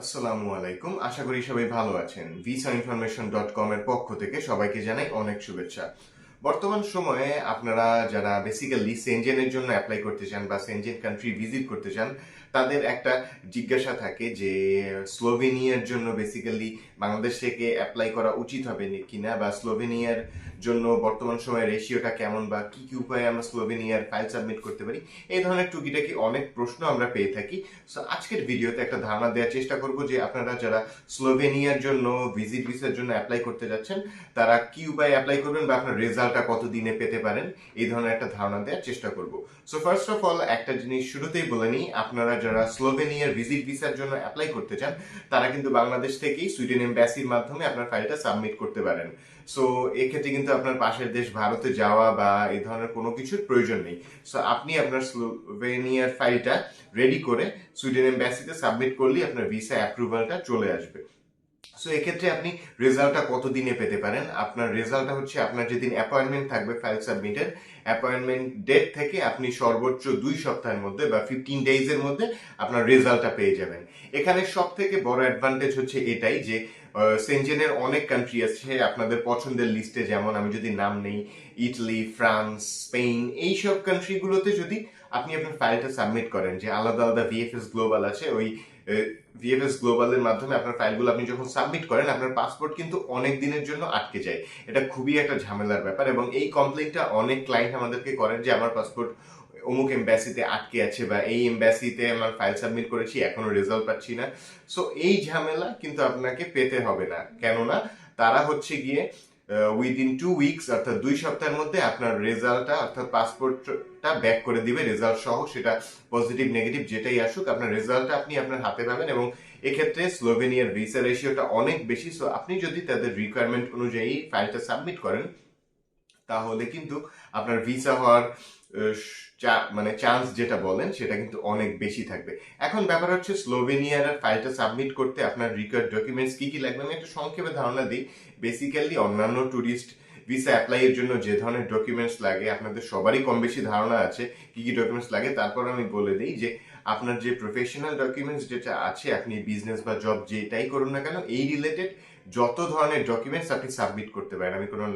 আসসালামু আলাইকুম। আশা করি সবাই ভালো আছেন। ভিসা ইনফরমেশন ডট কম এর পক্ষ থেকে সবাইকে জানাই অনেক শুভেচ্ছা। বর্তমান সময়ে আপনারা যারা বেসিক্যালি সেনজেনের জন্য অ্যাপ্লাই করতে চান বা সেনজেন কান্ট্রি ভিজিট করতে চান তাদের একটা জিজ্ঞাসা থাকে যে, স্লোভেনিয়ার জন্য বেসিক্যালি বাংলাদেশ থেকে অ্যাপ্লাই করা উচিত হবে কিনা বা স্লোভেনিয়ার জন্য বর্তমান সময়ে রেশিওটা কেমন বা কি কি উপায়ে আমরা স্লোভেনিয়ার ফাইল সাবমিট করতে পারি? এই ধরনের টুকিটাকি অনেক প্রশ্ন আমরা পেয়ে থাকি। সো আজকের ভিডিওতে একটা ধারণা দেওয়ার চেষ্টা করব যে, আপনারা যারা স্লোভেনিয়ার জন্য ভিজিট ভিসার জন্য অ্যাপ্লাই করতে যাচ্ছেন, তারা কি উপায়ে অ্যাপ্লাই করবেন বা আপনার রেজাল্টটা কতদিনে পেতে পারেন? এই ধরনের একটা ধারণা দেওয়ার চেষ্টা করব। সো ফার্স্ট অফ অল একটা জিনিস শুরুতেই বলে নিই, আপনারা যারা স্লোভেনিয়ার ভিজিট ভিসার জন্য অ্যাপ্লাই করতে চান, তারা কিন্তু বাংলাদেশ থেকেই সুইডেন এম্বাসির মাধ্যমে আপনার ফাইলটা সাবমিট করতে পারেন। সো এক্ষেত্রে কিন্তু আপনার পাশের দেশ ভারতে যাওয়া বা এই ধরনের কোনো কিছুর প্রয়োজন নেই। সো আপনি আপনার স্লোভেনিয়ার ফাইলটা রেডি করে সুইডেন এম্বাসিতে সাবমিট করলেই আপনার ভিসা অ্যাপ্রুভালটা চলে আসবে। সো এক্ষেত্রে আপনি রেজাল্টটা কত দিনে পেতে পারেন? আপনার রেজাল্টটা হচ্ছে আপনার যেদিন অ্যাপয়েন্টমেন্ট থাকবে ফাইল সাবমিটের অ্যাপয়েন্টমেন্ট ডেট থেকে আপনি সর্বোচ্চ দুই সপ্তাহের মধ্যে বা ফিফটিন ডেইজের মধ্যে আপনার রেজাল্টটা পেয়ে যাবেন। এখানে সব থেকে বড় অ্যাডভান্টেজ হচ্ছে এটাই যে সেনজেনের অনেক কান্ট্রি আছে, আপনাদের পছন্দের লিস্টে যেমন আমি যদি নাম নেই ইটালি ফ্রান্স স্পেন এইসব কান্ট্রিগুলোতে যদি আপনি আপনার ফাইলটা সাবমিট করেন, যে আলাদা আলাদা ভিএফএস গ্লোবাল আছে, ওই ভিএফএস গ্লোবালের মাধ্যমে আপনার ফাইলগুলো আপনি যখন সাবমিট করেন, আপনার পাসপোর্ট কিন্তু অনেক দিনের জন্য আটকে যায়। এটা খুবই একটা ঝামেলার ব্যাপার এবং এই কমপ্লেনটা অনেক ক্লায়েন্ট আমাদেরকে করেন যে, আমার পাসপোর্ট অমুক এম্বাসিতে আটকে আছে বা এই এম্বাসিতে আমার ফাইল সাবমিট করেছি, এখনও রেজাল্ট পাচ্ছি না। সো এই ঝামেলা কিন্তু আপনাকে পেতে হবে না। কেননা, তারা হচ্ছে গিয়ে উইদিন টু উইকস অর্থাৎ দুই সপ্তাহের মধ্যে আপনার রেজাল্টটা অর্থাৎ পাসপোর্টটা ব্যাক করে দিবে রেজাল্ট সহ সেটা পজিটিভ নেগেটিভ যেটাই আসুক, আপনার রেজাল্টটা আপনি আপনার হাতে পাবেন এবং এক্ষেত্রে স্লোভেনিয়ার ভিসা রেশিওটা অনেক বেশি সো আপনি যদি তাদের রিকোয়ারমেন্ট অনুযায়ী ফাইলটা সাবমিট করেন, তাহলে কিন্তু আপনার ভিসা হওয়ার মানে চান্স যেটা বলেন, সেটা কিন্তু অনেক বেশি থাকবে। এখন ব্যাপার হচ্ছে স্লোভেনিয়ার ফাইলটা সাবমিট করতে আপনার রিকোয়ার্ড ডকুমেন্টস কি কি লাগবে? আমি একটা সংক্ষেপে ধারণা দিই। বেসিক্যালি অন্যান্য ট্যুরিস্ট ভিসা অ্যাপ্লাইয়ের জন্য যে ধরনের ডকুমেন্টস লাগে, আপনাদের সবারই কম বেশি ধারণা আছে, কি কি ডকুমেন্টস লাগে। তারপর আমি বলে দিই যে আপনার যে প্রফেশনাল ডকুমেন্টস যেটা আছে, আপনি বিজনেস বা জব যেটাই করুন না কেন, এই রিলেটেড যত ধরনের ডকুমেন্টস আপনি সাবমিট করতে পারেন। আমি কোনো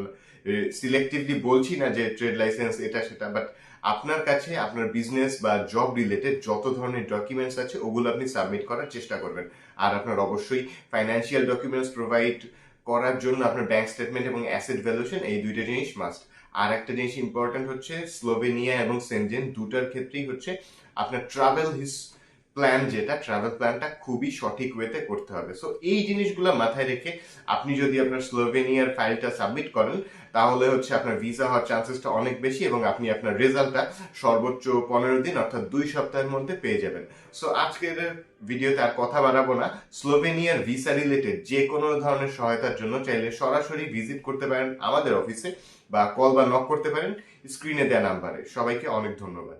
সিলেক্টিভলি বলছি না যে ট্রেড লাইসেন্স এটা সেটা বাট আপনার কাছে, আপনার বিজনেস বা জব রিলেটেড যত ধরনের ডকুমেন্টস আছে, ওগুলো আপনি সাবমিট করার চেষ্টা করবেন। আর আপনার অবশ্যই ফাইন্যান্সিয়াল ডকুমেন্টস প্রোভাইড করার জন্য আপনার ব্যাংক স্টেটমেন্ট এবং অ্যাসেট ভ্যালুয়েশন এই দুইটা জিনিস মাস্ট আর একটা জিনিস ইম্পর্টেন্ট হচ্ছে স্লোভেনিয়া এবং সেনজেন দুটার ক্ষেত্রেই হচ্ছে আপনার ট্রাভেল হিস প্ল্যান যেটা ট্রাভেল প্ল্যানটা খুবই সঠিক ওয়েতে করতে হবে। সো এই জিনিসগুলো মাথায় রেখে আপনি যদি আপনার স্লোভেনিয়ার ফাইলটা সাবমিট করেন, তাহলে হচ্ছে আপনার ভিসা হওয়ার চান্সেসটা অনেক বেশি এবং আপনি আপনার রেজাল্টটা সর্বোচ্চ পনেরো দিন অর্থাৎ দুই সপ্তাহের মধ্যে পেয়ে যাবেন। সো আজকের ভিডিওতে আর কথা বাড়াবো না। স্লোভেনিয়ার ভিসা রিলেটেড যে কোনো ধরনের সহায়তার জন্য চাইলে সরাসরি ভিজিট করতে পারেন আমাদের অফিসে বা কল বা নক করতে পারেন। স্ক্রিনে দেওয়া নাম্বারে সবাইকে অনেক ধন্যবাদ।